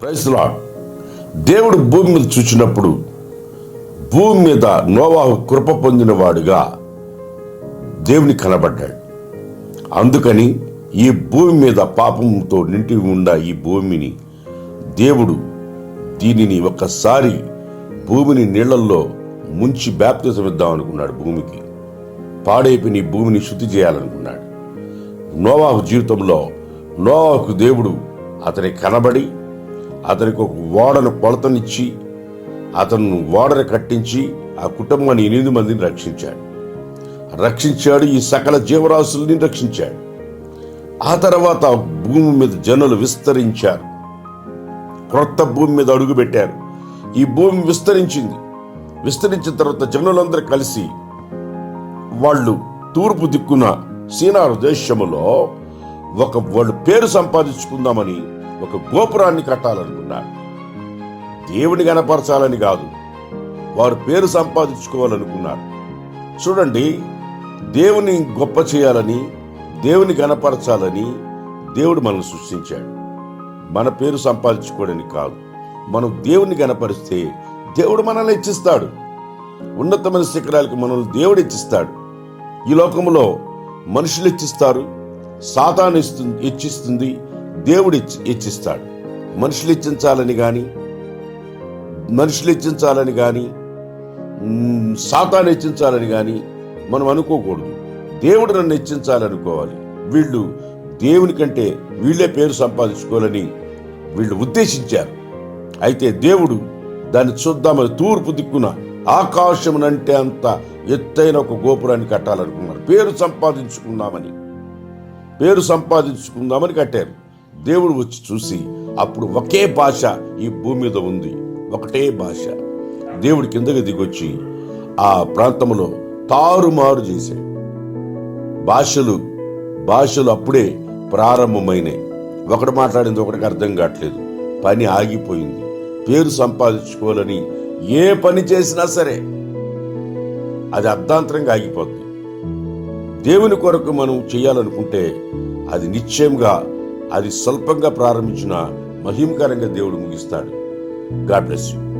ప్రైస్లా దేవుడు భూమి మీద చూచినప్పుడు భూమి మీద నోవాహు కృప పొందినవాడుగా దేవుని కనబడ్డాడు. అందుకని ఈ భూమి మీద పాపంతో నిండి ఉన్న ఈ భూమిని దేవుడు దీనిని ఒక్కసారి భూమిని నీళ్ళల్లో ముంచి బ్యాప్తిజం ఇద్దాం అనుకున్నాడు భూమికి. పాడైపోయిన ఈ భూమిని శుద్ధి చేయాలనుకున్నాడు. నోవాహు జీవితంలో నోవాహుకు దేవుడు అతని కనబడి అతనికి ఒక ఓడను కొలతనిచ్చి అతను ఓడను కట్టించి ఆ కుటుంబాన్ని ఎనిమిది మందిని రక్షించాడు. రక్షించాడు ఈ సకల జీవరాశుల్ని రక్షించాడు. ఆ తర్వాత భూమి మీద జనులు విస్తరించారు. క్రొత్త భూమి మీద అడుగుపెట్టారు ఈ భూమి విస్తరించింది. విస్తరించిన తర్వాత జనులందరూ కలిసి వాళ్ళు తూర్పు దిక్కున సీనారు దేశములో ఒక వాళ్ళు పేరు సంపాదించుకుందామని ఒక గోపురాన్ని కట్టాలనుకున్నారు. దేవుని గనపరచాలని కాదు వారు పేరు సంపాదించుకోవాలనుకున్నారు. చూడండి దేవుని గొప్ప చేయాలని దేవుని గనపరచాలని దేవుడు మనల్ని సృష్టించాడు. మన పేరు సంపాదించుకోవడానికి కాదు మనం దేవుని గనపరిస్తే దేవుడు మనల్ని హెచ్చిస్తాడు. ఉన్నతమైన శిఖరాలకు మనల్ని దేవుడు హెచ్చిస్తాడు. ఈ లోకంలో మనుషులు హెచ్చిస్తారు సాతాను ఇస్తుంది హెచ్చిస్తుంది దేవుడు ఇచ్చిస్తాడు. మనుషులు ఇచ్చించాలని కానీ మనుషులు ఇచ్చించాలని కానీ సాతాను హెచ్చించాలని కానీ మనం అనుకోకూడదు. దేవుడు నన్ను హెచ్చించాలనుకోవాలి వీళ్ళు దేవుని కంటే వీళ్ళే పేరు సంపాదించుకోవాలని వీళ్ళు ఉద్దేశించారు. అయితే దేవుడు దాన్ని చూద్దామని తూర్పు దిక్కున ఆకాశమునంటే అంత ఎత్తైన ఒక గోపురాన్ని కట్టాలనుకున్నారు. పేరు సంపాదించుకుందామని. పేరు సంపాదించుకుందామని కట్టారు. దేవుడు వచ్చి చూసి అప్పుడు ఒకే భాష ఈ భూమి మీద ఉంది. ఒకటే భాష. దేవుడి కిందకి దిగొచ్చి ఆ ప్రాంతంలో తారుమారు చేశాడు. భాషలు భాషలు అప్పుడే ప్రారంభమైనాయి. ఒకటి మాట్లాడింది ఒకటికి అర్థం కావట్లేదు. పని ఆగిపోయింది. పేరు సంపాదించుకోవాలని ఏ పని చేసినా సరే అది అర్ధాంతరంగా ఆగిపోతుంది దేవుని కొరకు మనం చేయాలనుకుంటే అది నిశ్చయంగా అది స్వల్పంగా ప్రారంభించిన మహిమకరంగా దేవుడు ముగిస్తాడు. God bless you.